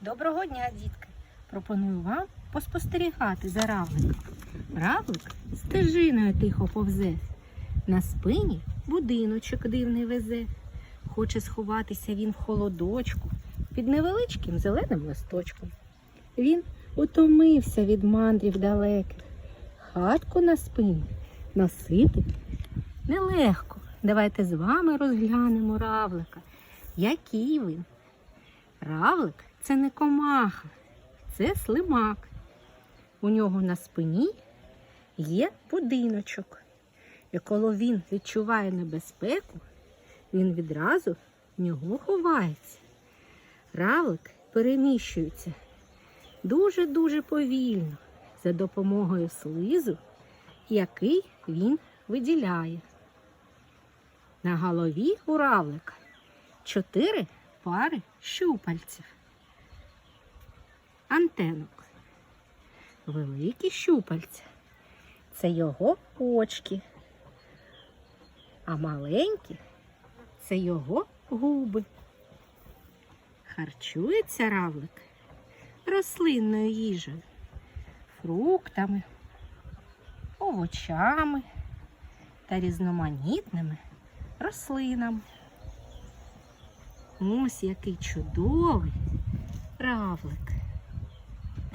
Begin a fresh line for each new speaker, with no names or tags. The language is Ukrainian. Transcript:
Доброго дня, дітки! Пропоную вам поспостерігати за равликом. Равлик стежиною тихо повзе. На спині будиночок дивний везе. Хоче сховатися він в холодочку під невеличким зеленим листочком. Він утомився від мандрів далеких. Хатку на спині носити нелегко. Давайте з вами розглянемо равлика. Який він? Равлик це не комаха, це слимак. У нього на спині є будиночок. І коли він відчуває небезпеку, він відразу в нього ховається. Равлик переміщується дуже-дуже повільно за допомогою слизу, який він виділяє. На голові у равлика чотири пари щупальців. Антенок. Великі щупальця. Це його очки. А маленькі це його губи. Харчується равлик рослинною їжею, фруктами, овочами та різноманітними рослинами. Ось який чудовий равлик.